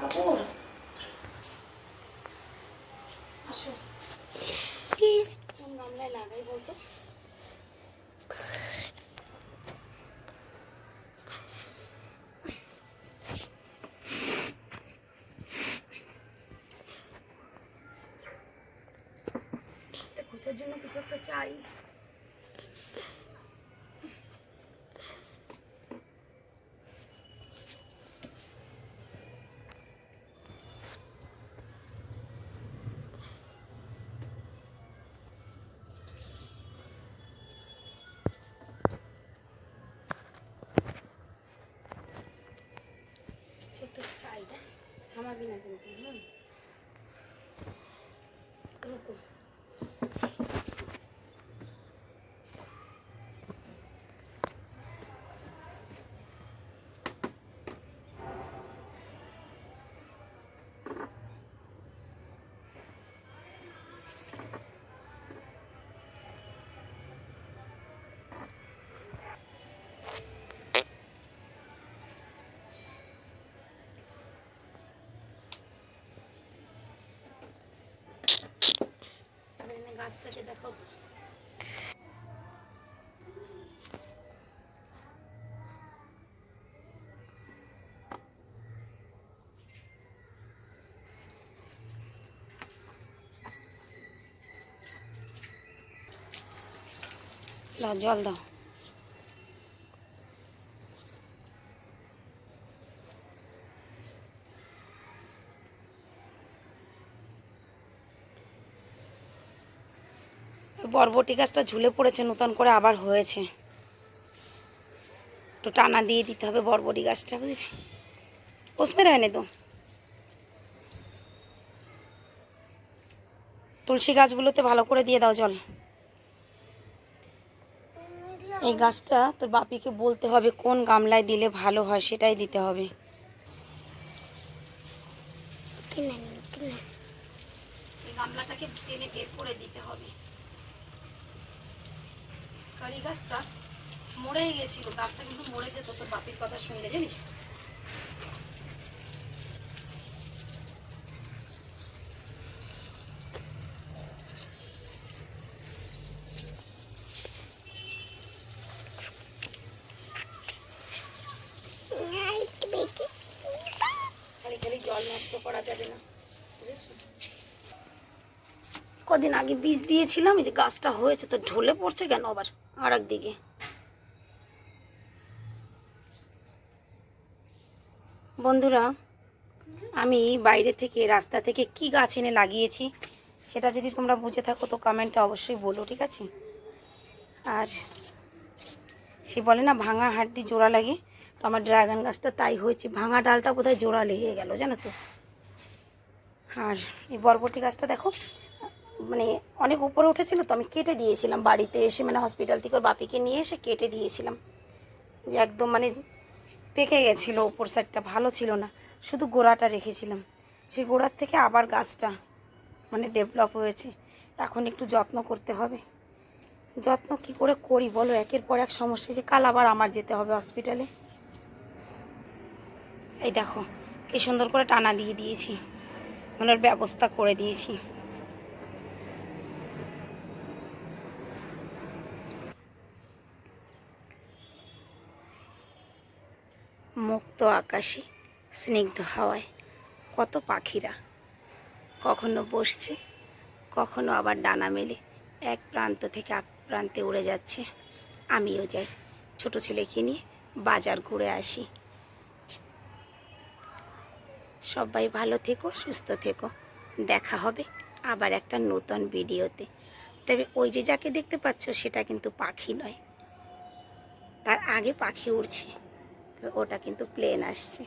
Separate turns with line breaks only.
কাপড়। আসো। কোন গামলায় লাগাই বলতো? জন্য কিছু একটা চাই। চাই না থামাবি না কিন্তু রুকো আর এনে গাছটাকে দেখাও জল দাও। বরবটি গাছটা ঝুলে পড়েছে নতুন করে আবার হয়েছে। একটু টানা দিয়ে দিতে হবে বরবটি গাছটা বুঝলি? পোষমের হয়নি তো? তুলসী গাছগুলোতে ভালো করে দিয়ে দাও জল। এই গাছটা তোর বাপিকে বলতে হবে কোন গামলায় দিলে ভালো হয় সেটাই দিতে হবে। এই গামলাটাকে টেনে বের করে দিতে হবে। কারি গাছটা মরেই গেছিল গাছটা কিন্তু মরে যেত তোর বাপির কথা শুনলে জানিস? খালি খালি জল নষ্ট করা যাবে না বুঝেছ কদিন আগে বীজ দিয়েছিলাম, এই যে গাছটা হয়েছে তো ঢলে পড়ছে কেন আবার? আর দিকে বন্ধুরা, আমি বাইরে থেকে, রাস্তা থেকে কি গাছ এনে লাগিয়েছি, সেটা যদি তোমরা বুঝে থাকো তো কমেন্টে অবশ্যই বলো, ঠিক আছে? আর সে বলে না, ভাঙা হাড্ডি জোড়া লাগে, তো আমার ড্রাগন গাছটা তাই হয়েছে। ভাঙা ডালটা বোধহয় জোড়া লেগে গেল, জানো তো? আর এই বরবটি গাছটা দেখো মানে অনেক উপরে উঠেছিল তো আমি কেটে দিয়েছিলাম বাড়িতে এসে মানে হসপিটাল থেকে ওর বাপিকে নিয়ে এসে কেটে দিয়েছিলাম। যে একদম মানে পেকে গেছিল ওপর সাইডটা ভালো ছিল না। শুধু গোড়াটা রেখেছিলাম। সেই গোড়ার থেকে আবার গাছটা মানে ডেভেলপ হয়েছে। এখন একটু যত্ন করতে হবে। যত্ন কি করে করি বলো? একের পর এক সমস্যা। যে কাল আবার আমার যেতে হবে হসপিটালে এই দেখো, কি সুন্দর করে টানা দিয়ে দিয়েছি। মানে ওর ব্যবস্থা করে দিয়েছি। মুক্ত আকাশে, স্নিগ্ধ হাওয়ায়। কত পাখিরা। কখনো বসছে, কখনো আবার ডানা মেলে। এক প্রান্ত থেকে এক প্রান্তে উড়ে যাচ্ছে। আমিও যাই, ছোট ছেলেকে নিয়ে বাজার ঘুরে আসি। সবাই ভালো থেকো, সুস্থ থেকো। দেখা হবে আবার একটা নতুন ভিডিওতে। তবে ওই যে যাকে দেখতে পাচ্ছ, সেটা কিন্তু পাখি নয়। তার আগে পাখি উড়ছে। তো ওটা কিন্তু প্লেন আসছে।